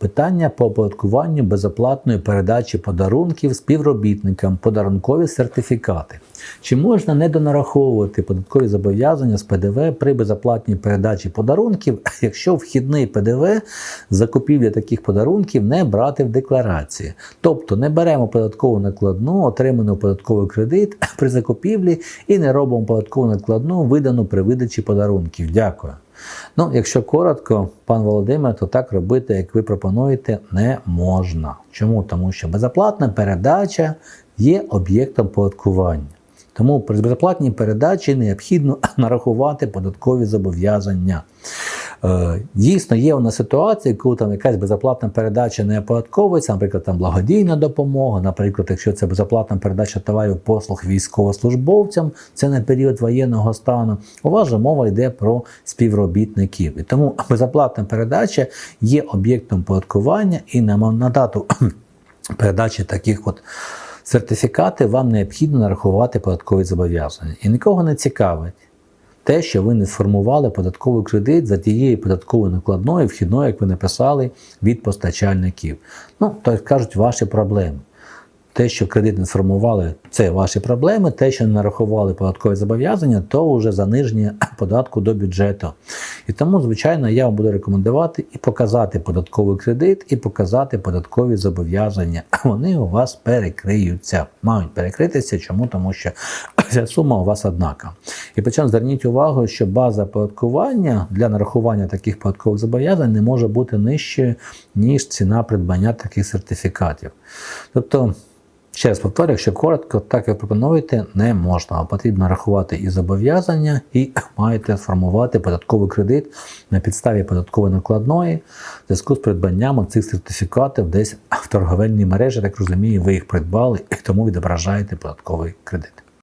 Питання по оподаткуванню безоплатної передачі подарунків співробітникам, подарункові сертифікати. Чи можна не донараховувати податкові зобов'язання з ПДВ при безоплатній передачі подарунків, якщо вхідний ПДВ з закупівлі таких подарунків не брати в декларації? Тобто не беремо податкову накладну, отриману податковий кредит при закупівлі і не робимо податкову накладну, видану при видачі подарунків. Дякую. Ну, якщо коротко, пан Володимир, то так робити, як ви пропонуєте, не можна. Чому? Тому що безоплатна передача є об'єктом податкування. Тому при безоплатній передачі необхідно нарахувати податкові зобов'язання. Е, Дійсно, є у нас ситуації, коли там якась безоплатна передача не оподатковується, наприклад, там благодійна допомога, наприклад, якщо це безоплатна передача товарів послуг військовослужбовцям, це на період воєнного стану. У вас же мова йде про співробітників. І тому безоплатна передача є об'єктом податкування і на, на дату передачі таких от сертифікати вам необхідно нарахувати податкові зобов'язання. І нікого не цікавить те, що ви не сформували податковий кредит за тією податковою накладною вхідною, як ви написали, від постачальників. Ну, то як кажуть, ваші проблеми. Те, що кредит не сформували, це ваші проблеми. Те, що не нарахували податкові зобов'язання, то вже заниження податку до бюджету. І тому, звичайно, я вам буду рекомендувати і показати податковий кредит, і показати податкові зобов'язання. Вони у вас перекриються. Мають перекритися. Чому? Тому що ця сума у вас однака. І причому зверніть увагу, що база податкування для нарахування таких податкових зобов'язань не може бути нижчою, ніж ціна придбання таких сертифікатів. Тобто. Ще раз повторю, якщо коротко, так як пропонуєте, не можна. Потрібно рахувати і зобов'язання, і маєте сформувати податковий кредит на підставі податкової накладної в зв'язку з придбанням цих сертифікатів десь в торговельній мережі, так розумію, ви їх придбали і тому відображаєте податковий кредит.